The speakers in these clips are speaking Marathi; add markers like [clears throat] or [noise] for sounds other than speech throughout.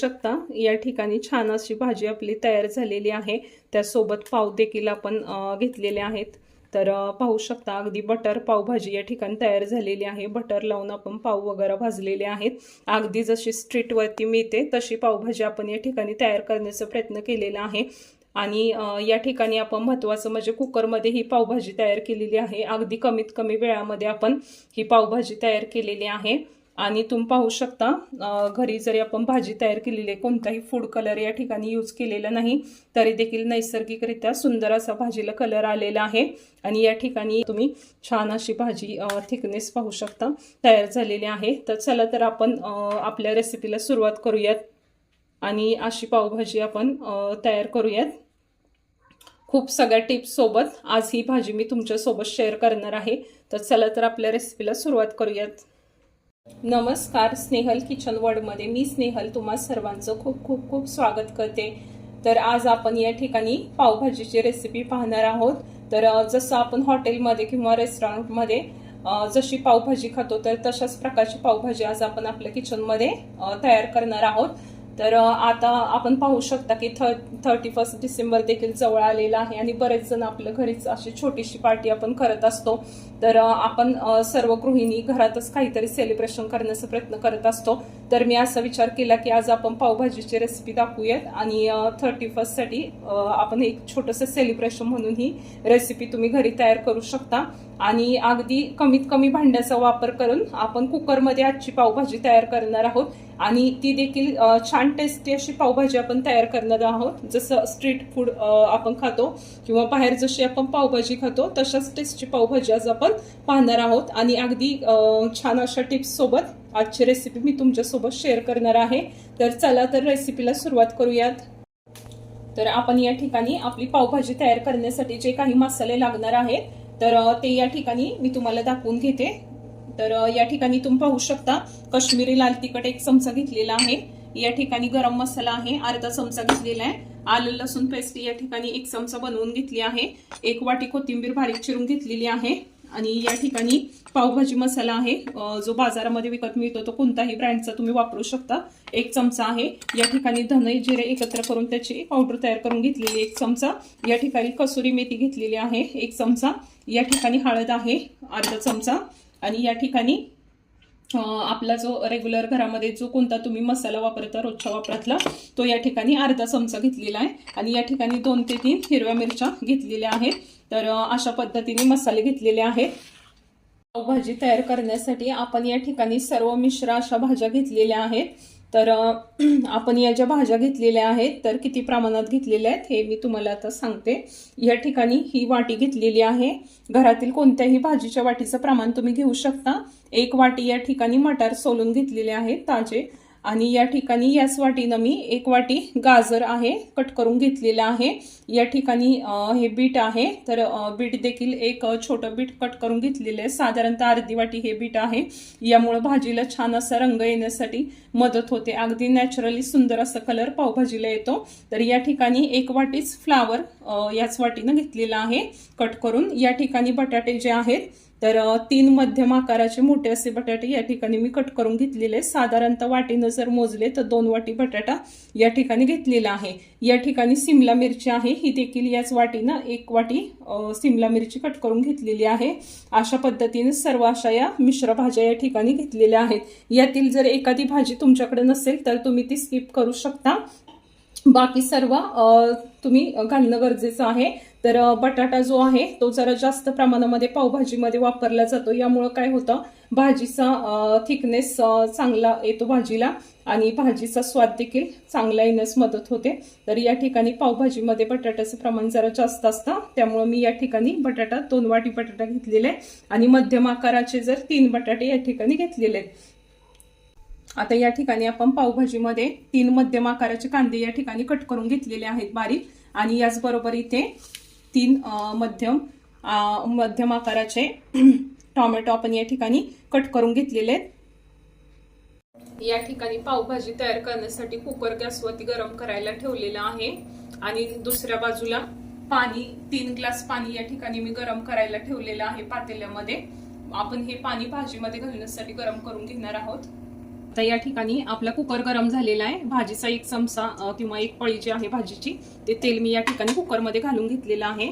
शकता. या ठिकाणी छान अशी भाजी आपली तयार झालेली आहे. त्यासोबत पाव देखील आपण घेतलेले आहेत. तर पाहू शकता अगदी बटर पावभाजी या ठिकाणी तयार झालेली आहे. बटर लावून आपण पाव वगैरे भाजलेले आहेत. अगदी जशी स्ट्रीटवरती मिळते तशी पावभाजी आपण या ठिकाणी तयार करण्याचा प्रयत्न केलेला आहे. आणि या ठिकाणी आपण महत्त्वाचं म्हणजे कुकरमध्ये ही पावभाजी तयार केलेली आहे. अगदी कमीत कमी वेळामध्ये आपण ही पावभाजी तयार केलेली आहे. आणि तुम्ही पाहू शकता घरी जरी आपण भाजी तयार केलेली आहे कोणताही फूड कलर या ठिकाणी यूज केलेला नाही तरी देखील नैसर्गिकरित्या सुंदर असा भाजीला कलर आलेला आहे. आणि या ठिकाणी तुम्ही छान अशी भाजी थिकनेस पाहू शकता तयार झालेली आहे. तर चला तर आपण आपल्या रेसिपीला सुरुवात करूयात. आणि अशी पावभाजी आपण तयार करूयात. खूप सगळ्या टिप्स सोबत आज ही भाजी मी तुमच्यासोबत शेअर करणार आहे. तर चला तर आपल्या रेसिपीला सुरुवात करूयात. नमस्कार स्नेहल किचन वर्डमध्ये मी स्नेहल तुम्हा सर्वांचं खूप खूप खूप स्वागत करते. तर आज आपण या ठिकाणी पावभाजीची रेसिपी पाहणार आहोत. तर जसं आपण हॉटेलमध्ये किंवा रेस्टॉरंटमध्ये जशी पावभाजी खातो तर तशाच प्रकारची पावभाजी आज आपण आपल्या किचनमध्ये तयार करणार आहोत. तर आता आपण पाहू शकता की थ थर्टी फर्स्ट डिसेंबर देखील जवळ आलेला आहे आणि बरेच जण आपल्या घरीच अशी छोटीशी पार्टी आपण करत असतो. तर आपण सर्व गृहिणी घरातच काहीतरी सेलिब्रेशन करण्याचा प्रयत्न करत असतो. तर मी असा विचार केला की आज आपण पावभाजीची रेसिपी दाखवूयात आणि थर्टी फर्स्टसाठी आपण एक छोटंसं सेलिब्रेशन म्हणून ही रेसिपी तुम्ही घरी तयार करू शकता. आणि अगदी कमीत कमी भांड्याचा वापर करून आपण कुकरमध्ये आजची पावभाजी तयार करणार आहोत. आणि ती देखील छान टेस्टी अशी पावभाजी आपण तयार करणार आहोत. जसं स्ट्रीट फूड आपण खातो किंवा बाहेर जशी आपण पावभाजी खातो तशाच टेस्टची पावभाजी आज आपण पाहणार आहोत. आणि अगदी छान अशा टिप्ससोबत आजची रेसिपी मी तुमच्यासोबत शेअर करणार आहे. तर चला तर रेसिपीला सुरुवात करूयात. तर आपण या ठिकाणी आपली पावभाजी तयार करण्यासाठी जे काही मसाले लागणार आहेत तर ते या ठिकाणी मी तुम्हाला दाखवून घेते. तर या ठिकाणी तुम्ही पाहू शकता कश्मीरी लाल तिखट एक चमचा घेतलेला आहे. या ठिकाणी गरम मसाला आहे अर्धा चमचा घेतलेला आहे. आलं लसूण पेस्ट या ठिकाणी एक चमचा बनवून घेतली आहे. एक वाटी कोथिंबीर बारीक चिरून घेतलेली आहे. आणि या ठिकाणी पावभाजी मसाला आहे. जो बाजारामध्ये विकत मिळतो तो कोणताही ब्रँडचा तुम्ही वापरू शकता. एक चमचा आहे. या ठिकाणी धनई जिरे एकत्र करून त्याची पावडर तयार करून घेतलेली एक चमचा. या ठिकाणी कसुरी मेथी घेतलेली आहे एक चमचा. या ठिकाणी हळद आहे अर्धा चमचा. आणि या ठिकाणी आपला जो रेग्युलर घरामध्ये जो कोणता तुम्ही मसाला वापरता रोजच्या वापरातला तो या ठिकाणी अर्धा चमचा घेतलेला आहे. आणि या ठिकाणी दोन ते तीन हिरव्या मिरच्या घेतलेल्या आहेत. तर अशा पद्धतीने मसाले घेतलेले आहेत. पावभाजी तयार करण्यासाठी आपण या ठिकाणी सर्व मिश्र अशा भाज्या घेतलेल्या आहेत. तर [clears throat] आपण या ज्या भाज्या घेतलेल्या आहेत तर किती प्रमाणात घेतलेल्या आहेत हे मी तुम्हाला आता सांगते. या ठिकाणी ही वाटी घेतलेली आहे. घरातील कोणत्याही भाजीच्या वाटीचं प्रमाण तुम्ही घेऊ शकता. एक वाटी या ठिकाणी मटार सोलून घेतलेले आहेत ताजे. आणि या ठिकाणी याच वाटीनं मी एक वाटी गाजर आहे कट करून घेतलेलं आहे. या ठिकाणी हे बीट आहे तर बीट देखील एक छोटं बीट कट करून घेतलेलं आहे. साधारणतः अर्धी वाटी हे बीट आहे. यामुळं भाजीला छान असा रंग येण्यासाठी मदत होते. अगदी नॅचरली सुंदर असा कलर पावभाजीला येतो. तर या ठिकाणी एक वाटीच फ्लावर याच वाटीनं घेतलेला आहे. कट करून या ठिकाणी बटाटे जे आहेत तर तीन मध्यम आकाराचे मोठे असे बटाटे या ठिकाणी मी कट करून घेतलेले साधारणतः वाटीनं जर मोजले तर दोन वाटी बटाटा या ठिकाणी घेतलेला आहे. या ठिकाणी सिमला मिरची आहे. ही देखील याच वाटीनं एक वाटी सिमला मिरची कट करून घेतलेली आहे. अशा पद्धतीने सर्व अशा या मिश्र भाज्या या ठिकाणी घेतलेल्या आहेत. यातील जर एखादी भाजी तुमच्याकडे नसेल तर तुम्ही ती स्किप करू शकता. बाकी सर्व तुम्ही घालणं गरजेचं आहे. तर बटाटा जो आहे तो जरा जास्त प्रमाणामध्ये पावभाजीमध्ये वापरला जातो. यामुळं काय होतं भाजीचा थिकनेस चांगला येतो भाजीला आणि भाजीचा स्वाद देखील चांगला येण्यास मदत होते. तर या ठिकाणी पावभाजीमध्ये बटाट्याचं प्रमाण जरा जास्त असतं. त्यामुळं मी या ठिकाणी बटाटा दोन वाटी बटाटा घेतलेले आहे. आणि मध्यम आकाराचे जर तीन बटाटे या ठिकाणी घेतलेले आहेत. आता या ठिकाणी आपण पावभाजीमध्ये तीन मध्यम आकाराचे कांदे या ठिकाणी कट करून घेतलेले आहेत बारीक. आणि याचबरोबर इथे तीन मध्यम मध्यम आकाराचे [clears throat] टोमॅटो आपण या ठिकाणी कट करून घेतलेले आहेत. या ठिकाणी पावभाजी तयार करण्यासाठी कुकर गॅसवरती गरम करायला ठेवलेला आहे. आणि दुसऱ्या बाजूला पाणी तीन ग्लास पाणी या ठिकाणी मी गरम करायला ठेवलेलं आहे पातेल्यामध्ये. आपण हे पाणी भाजीमध्ये घालण्यासाठी गरम करून घेणार आहोत. आता या ठिकाणी आपला कुकर गरम झालेला आहे. भाजीचा एक चमचा किंवा एक पळी जी आहे भाजीची ते तेल मी या ठिकाणी कुकरमध्ये घालून घेतलेलं आहे.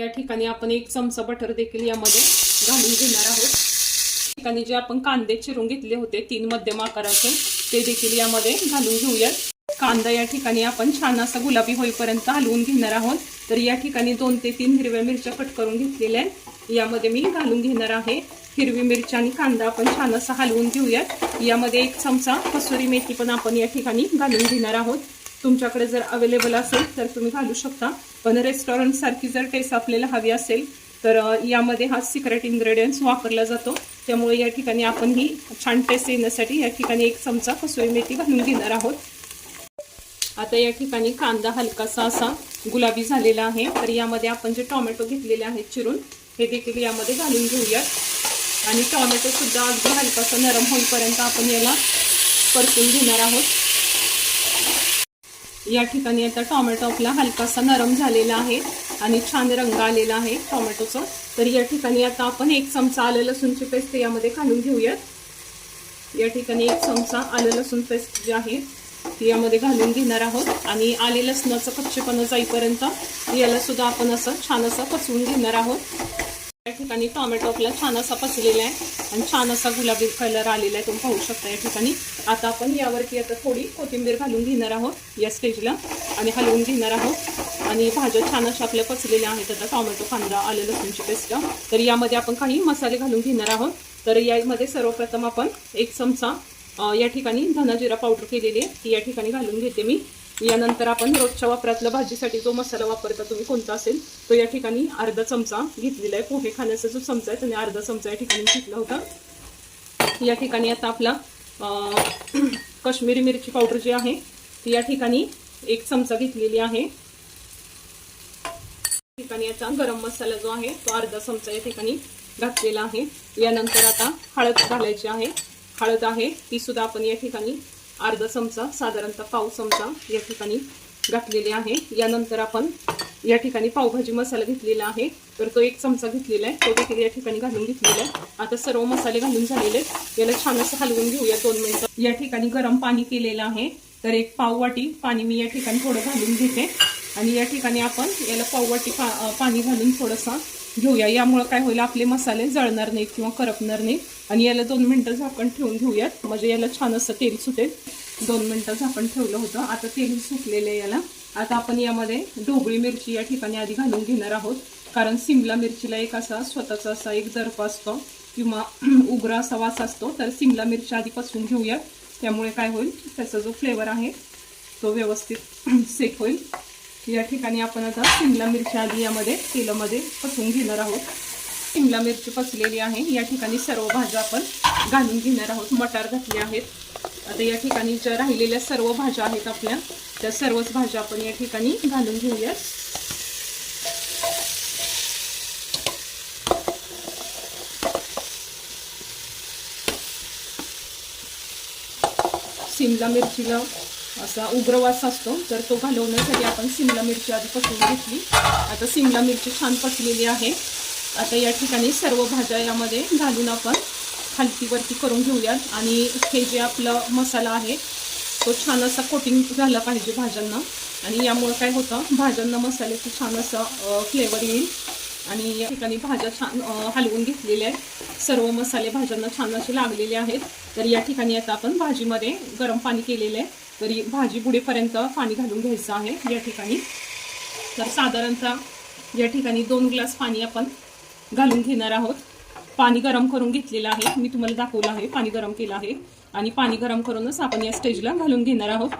या ठिकाणी आपण एक चमचा बटर देखील यामध्ये घालून घेणार आहोत. या ठिकाणी जे आपण कांदे चिरून घेतले होते तीन मध्यम आकाराचे ते देखील यामध्ये घालून घेऊयात. कांदा या ठिकाणी आपण छान असा गुलाबी होईपर्यंत हलवून घेणार आहोत. तर या ठिकाणी दोन ते तीन हिरव्या मिरच्या कट करून घेतलेल्या आहेत. यामध्ये मी घालून घेणार आहे. हिरवी मिरची आणि कांदा आपण छान असा हलवून घेऊयात. यामध्ये एक चमचा कसुरी मेथी पण आपण या ठिकाणी घालून घेणार आहोत. तुमच्याकडे जर अवेलेबल असेल तर तुम्ही घालू शकता. पण रेस्टॉरंटसारखी जर टेस्ट आपल्याला हवी असेल तर यामध्ये हा सिक्रेट इन्ग्रेडियंट्स वापरला जातो. त्यामुळे या ठिकाणी आपण ही छान टेस्ट येण्यासाठी या ठिकाणी एक चमचा कसुरी मेथी घालून घेणार आहोत. आता या ठिकाणी कांदा हलकासा असा गुलाबी झालेला आहे. तर यामध्ये आपण जे टोमॅटो घेतलेले आहेत चिरून हे देखील यामध्ये घालून घेऊयात. आणि टोमॅटो सुद्धा अगदी हलकासा नरम होईपर्यंत आपण याला परतून घेणार आहोत. या ठिकाणी आता टोमॅटो आपला हलकासा नरम झालेला आहे आणि छान रंग आलेला आहे टोमॅटोचा. तर या ठिकाणी आता आपण एक चमचा आलं लसूणची पेस्ट यामध्ये घालून घेऊयात. या ठिकाणी एक चमचा आलं लसूण पेस्ट जी आहे ती यामध्ये घालून घेणार आहोत. आणि आले लसणाचं कच्चेपणा जाईपर्यंत याला सुद्धा आपण असं छान असं पचवून घेणार आहोत. या ठिकाणी टोमॅटो आपला छान असा पचलेला आहे आणि छान असा गुलाबी कलर आलेला आहे तुम्ही पाहू शकता या ठिकाणी. आता आपण यावरती आता थोडी कोथिंबीर घालून घेणार आहोत या स्टेजला आणि हलवून घेणार आहोत. आणि भाज्या छान अशा आपल्या पचलेल्या आहेत. आता टोमॅटो कांदा आलं लसूणची पेस्ट. तर यामध्ये आपण काही मसाले घालून घेणार आहोत. तर यामध्ये सर्वप्रथम आपण एक चमचा या ठिकाणी धनाजिरा पावडर केलेली आहे. ती या ठिकाणी घालून घेते मी. यानंतर आपण रोजच्या वापरातला भाजीसाठी जो मसाला वापरता तुम्ही कोणता असेल तो या ठिकाणी अर्धा चमचा घेतलेला आहे. पोहे खाण्याचा जो चमचा आहे त्याने अर्धा चमचा या ठिकाणी घेतला होता. या ठिकाणी आता आपला कश्मीरी मिरची पावडर जी आहे ती या ठिकाणी एक चमचा घेतलेली आहे. या ठिकाणी आता गरम मसाला जो आहे तो अर्धा चमचा या ठिकाणी घातलेला आहे. यानंतर आता हळद घालायची आहे. हळद आहे ती सुद्धा आपण या ठिकाणी अर्धा चमचा साधारणतः पाव चमचा या ठिकाणी घातलेले आहे. यानंतर आपण या ठिकाणी पावभाजी मसाला घेतलेला आहे. तर तो एक चमचा घेतलेला आहे. तो देखील या ठिकाणी घालून घेतलेला आहे. आता सर्व मसाले घालून झालेले आहेत. याला छान असं हलवून घेऊया दोन मिनिटं. या ठिकाणी गरम पाणी केलेलं आहे. तर एक पाव वाटी पाणी मी या ठिकाणी थोडं घालून घेते. आणि या ठिकाणी आपण याला पाववाटी पा पाणी घालून थोडंसं घेऊया. यामुळं काय होईल आपले मसाले जळणार नाहीत किंवा करपणार नाही आणि याला दोन मिनटं झाकण ठेवून घेऊयात. म्हणजे याला छान असं तेल सुटेल. दोन मिनटं झाकण ठेवलं होतं. आता तेल सुटलेलं आहे याला. आता आपण यामध्ये ढोबळी मिरची या ठिकाणी आधी घालून घेणार आहोत. कारण सिमला मिरचीला एक असा स्वतःचा असा एक दर्प असतो किंवा [clears throat] उग्र असा वास असतो. तर सिमला मिरची आधी पसरून घेऊयात. त्यामुळे काय होईल त्याचा जो फ्लेवर आहे तो व्यवस्थित [clears throat] सेट होईल. या ठिकाणी आपण आता शिमला मिरची आधी यामध्ये तेलामध्ये पसवून घेणार आहोत. शिमला मिरची पचलेली आहे. या ठिकाणी सर्व भाज्या आपण घालून घेणार आहोत. मटार घातले आहेत. आता या ठिकाणी ज्या राहिलेल्या सर्व भाज्या आहेत आपल्या त्या सर्वच भाज्या आपण या ठिकाणी घालून घेऊयात शिमला मिरचीला असा उग्रवास असतो. तर तो घालवण्यासाठी आपण शिमला मिरची आधी पसवून घेतली. आता शिमला मिरची छान पसलेली आहे. आता या ठिकाणी सर्व भाज्या यामध्ये घालून आपण खालतीवरती करून घेऊयात. आणि हे जे आपलं मसाला आहे तो छान असा कोटिंग झाला पाहिजे भाज्यांना. आणि यामुळे काय होतं भाज्यांना मसाल्याचं छान असा फ्लेवर येईल. आणि या ठिकाणी भाज्या छान हलवून घेतलेल्या आहेत. सर्व मसाले भाज्यांना छान असे लागलेले आहेत. तर या ठिकाणी आता आपण भाजीमध्ये गरम पाणी केलेलं आहे. तरी भाजी बुडेपर्यंत पाणी घालून घ्यायचं आहे या ठिकाणी. तर साधारणतः या ठिकाणी दोन ग्लास पाणी आपण घालून घेणार आहोत. पाणी गरम करून घेतलेलं आहे. मी तुम्हाला दाखवलं आहे. पाणी गरम केलं आहे. आणि पाणी गरम करूनच आपण या स्टेजला घालून घेणार आहोत.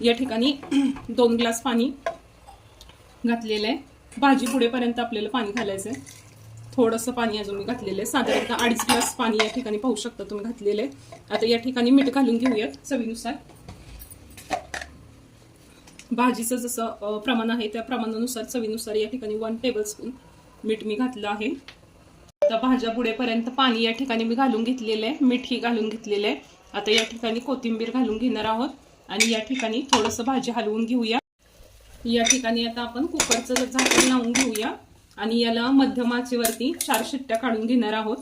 या ठिकाणी [clears throat] दोन ग्लास पाणी घातलेलं आहे. भाजी पुढेपर्यंत आपल्याला पाणी घालायचं आहे. थोडंसं पाणी अजून मी घातलेलं आहे. साधारणतः अडीच ग्लास पाणी या ठिकाणी पाहू शकता तुम्ही घातलेलं आहे. आता या ठिकाणी मीठ घालून घेऊयात चवीनुसार. भाजीचं जसं प्रमाण आहे. त्या प्रमाणानुसार चवीनुसार या ठिकाणी वन टेबलस्पून मीठ मी घातलं आहे. आता भाज्या बुडेपर्यंत पाणी या ठिकाणी मी घालून घेतलेलं आहे. मीठही घालून घेतलेलं आहे. आता या ठिकाणी कोथिंबीर घालून घेणार आहोत. आणि या ठिकाणी थोडंसं भाजी हलवून घेऊया. या ठिकाणी आता आपण कुकरचं झाकण लावून घेऊया. आणि याला मध्यम आचेवरती चार शिट्ट्या काढून घेणार आहोत.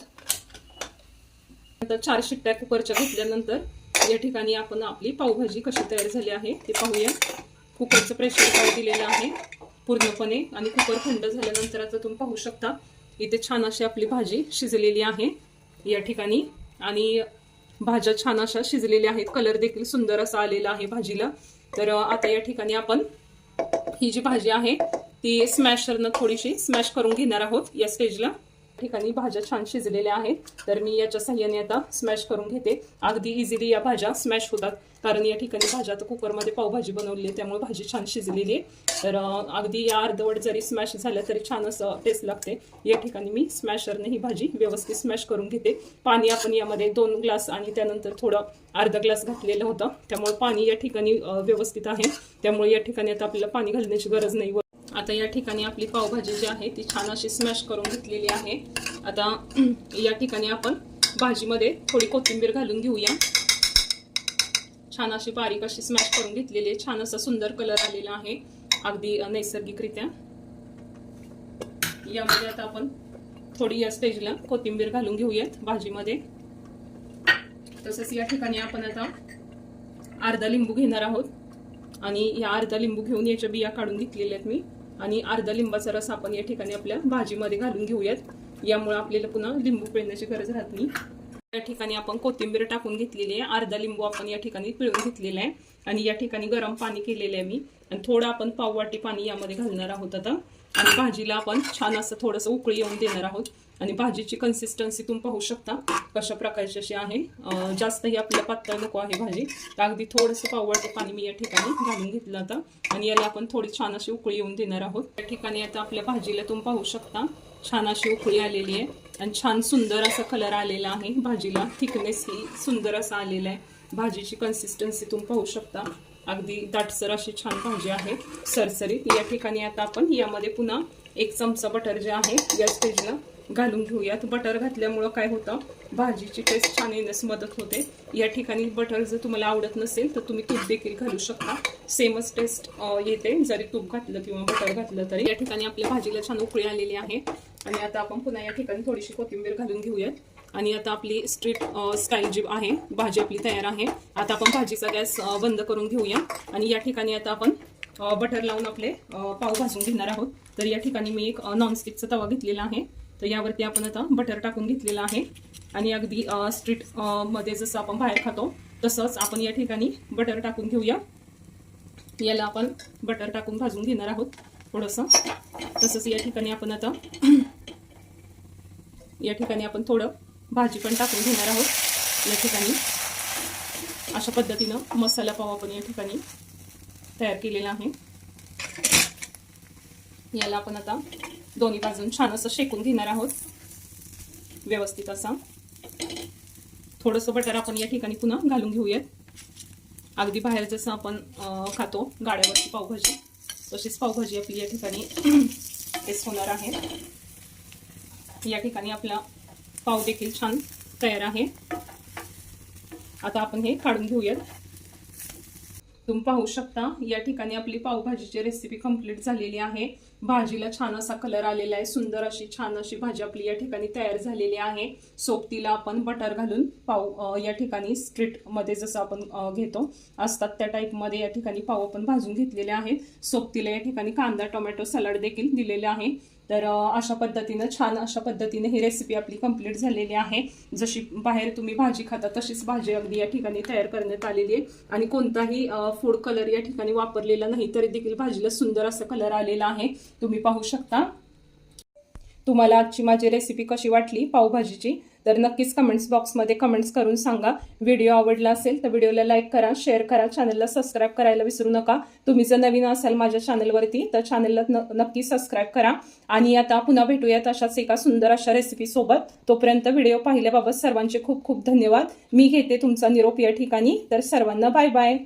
आता चार शिट्ट्या कुकरच्या घेतल्यानंतर या ठिकाणी आपण आपली पावभाजी कशी तयार झाली आहे ते पाहूया. कुकरचं प्रेशर काय दिलेलं आहे? पूर्णपणे. आणि कुकर थंड झाल्यानंतर आता तुम्ही पाहू शकता इथे छान अशी आपली भाजी शिजलेली आहे या ठिकाणी. आणि भाज्या छान अशा शिजलेल्या आहेत. कलर देखील सुंदर असा आलेला आहे भाजीला. तर आता या ठिकाणी आपण ही जी भाजी आहे ती स्मॅशरनं थोडीशी स्मॅश करून घेणार आहोत. या स्टेजला ठिकाणी भाज्या छान शिजलेल्या आहेत. तर मी याच्या साह्याने आता स्मॅश करून घेते. अगदी इझिली या भाज्या स्मॅश होतात. कारण या ठिकाणी भाज्या आता कुकरमध्ये पावभाजी बनवली आहे त्यामुळे भाजी छान शिजलेली आहे. तर अगदी या अर्धवट जरी स्मॅश झाल्या तरी छान असं टेस्ट लागते. या ठिकाणी मी स्मॅशरने ही भाजी व्यवस्थित स्मॅश करून घेते. पाणी आपण यामध्ये दोन ग्लास आणि त्यानंतर थोडं अर्धा ग्लास घातलेलं होतं. त्यामुळे पाणी या ठिकाणी व्यवस्थित आहे. त्यामुळे या ठिकाणी आता आपल्याला पाणी घालण्याची गरज नाही आता या ठिकाणी आपली पावभाजी जी आहे ती छान अशी स्मॅश करून घेतलेली आहे. आता [clears throat] या ठिकाणी आपण भाजीमध्ये थोडी कोथिंबीर घालून घेऊया. छान अशी बारीक अशी स्मॅश करून घेतलेली आहे. छान असा सुंदर कलर आलेला आहे. अगदी नैसर्गिकरित्या. यामध्ये आता आपण थोडी या स्टेजला कोथिंबीर घालून घेऊयात भाजीमध्ये. तसंच या ठिकाणी आपण आता अर्धा लिंबू घेणार आहोत. आणि या अर्धा लिंबू घेऊन याच्या बिया काढून घेतलेल्या आहेत मी. आणि अर्धा लिंबाचा रस आपण या ठिकाणी आपल्या भाजीमध्ये घालून घेऊयात. यामुळे आपल्याला पुन्हा लिंबू पिळण्याची गरज राहत नाही. या ठिकाणी आपण कोथिंबीर टाकून घेतलेली आहे. अर्धा लिंबू आपण या ठिकाणी पिळून घेतलेला आहे. आणि या ठिकाणी गरम पाणी केलेलं आहे मी. आणि थोडं आपण पाववाटी पाणी यामध्ये घालणार आहोत आता. आणि भाजीला आपण छान असं थोडंसं उकळी येऊन देणार आहोत. आणि भाजीची कन्सिस्टन्सी तुम्ही पाहू शकता कशा प्रकारची अशी आहे. जास्तही आपल्याला पातळ नको आहे भाजी. तर अगदी थोडंसं पाववाटे पाणी मी या ठिकाणी घालून घेतलं आता. आणि याला आपण थोडी छान अशी उकळी येऊन देणार आहोत. या ठिकाणी आता आपल्या भाजीला तुम्ही पाहू शकता. छान अशी उकळी आलेली आहे. आणि छान सुंदर असा कलर आलेला आहे भाजीला. थिकनेस ही सुंदर असा आलेला आहे. भाजीची कन्सिस्टन्सी तुम्ही पाहू शकता. अगदी दाटसर अशी छान भाजी आहे. सरसरीत. या ठिकाणी आता आपण यामध्ये पुन्हा एक चमचा बटर जे आहे या स्टेजला घालून घेऊयात. बटर घातल्यामुळं काय होतं? भाजीची टेस्ट छान येण्यास मदत होते. या ठिकाणी बटर जर तुम्हाला आवडत नसेल तर तुम्ही तूप देखील घालू शकता. सेमच टेस्ट येते. जरी तूप घातलं किंवा बटर घातलं तरी. या ठिकाणी आपल्या भाजीला छान उकळी आलेली आहे. आणि आता आपण पुन्हा या ठिकाणी थोडीशी कोथिंबीर घालून घेऊयात. आणि आता आपली स्ट्रीट स्टाईल जी आहे भाजी आपली तयार आहे. आता आपण भाजीचा गॅस बंद करून घेऊया. आणि या ठिकाणी आता आपण बटर लावून आपले पाव भाजून घेणार आहोत. तर या ठिकाणी मी एक नॉनस्टिकचा तवा घेतलेला आहे. तर यावरती आपण आता बटर टाकून घेतलेलं आहे. आणि अगदी स्ट्रीटमध्ये जसं आपण बाहेर खातो तसंच आपण या ठिकाणी बटर टाकून घेऊया. याला आपण बटर टाकून भाजून घेणार आहोत थोडंसं. तसंच या ठिकाणी आपण आता या ठिकाणी आपण थोडं भाजी पण टाकून घेणार आहोत. या ठिकाणी अशा पद्धतीनं मसाला पाव आपण या ठिकाणी तयार केलेला आहे. याला आपण आता दोन्ही बाजून छान असं शेकून घेणार आहोत. व्यवस्थित असा. थोडंसं बटर आपण या ठिकाणी पुन्हा घालून घेऊयात. अगदी बाहेर जसं आपण खातो गाड्यावरची पावभाजी तशीच पावभाजी आपली या ठिकाणी [clears throat] टेस्ट होणार आहे. या ठिकाणी आपला पाव देखील छान तयार आहे. आता आपण हे काढून घेऊयात. तुम्ही पाहू शकता या ठिकाणी आपली पावभाजीची रेसिपी कंप्लीट झालेली आहे. भाजीला छान असा कलर आलेला आहे. सुंदर अशी छान अशी भाजी आपली या ठिकाणी तयार झालेली आहे. सोबतीला आपण बटर घालून पाव या ठिकाणी स्ट्रीटमध्ये जसं आपण घेतो असतात त्या टाईपमध्ये या ठिकाणी पाव आपण भाजून घेतलेले आहेत. सोबतीला या ठिकाणी कांदा टोमॅटो सलाड देखील दिलेले आहे. तर अशा पद्धतीनं छान अशा पद्धतीने ही रेसिपी आपली कंप्लीट झालेली आहे. जशी बाहेर तुम्ही भाजी खाता तशीच भाजी अगदी या ठिकाणी तयार करण्यात आलेली आहे. आणि कोणताही फूड कलर या ठिकाणी वापरलेला नाही तरी देखील भाजीला सुंदर असा कलर आलेला आहे. तुम्ही पाहू शकता. तुम्हाला आजची माझी रेसिपी कशी वाटली? पावभाजीची. तर नक्कीच कमेंट्स बॉक्समध्ये कमेंट्स करून सांगा. व्हिडिओ आवडला असेल तर व्हिडिओला लाईक करा शेअर करा चॅनलला सबस्क्राईब करायला विसरू नका. तुम्ही जर नवीन असाल माझ्या चॅनलवरती तर चॅनलला न- नक्की सबस्क्राईब करा. आणि आता पुन्हा भेटूयात अशाच एका सुंदर अशा रेसिपीसोबत तोपर्यंत व्हिडिओ पाहिल्याबाबत सर्वांचे खूप खूप धन्यवाद. मी घेते तुमचा निरोप या ठिकाणी. तर सर्वांना बाय बाय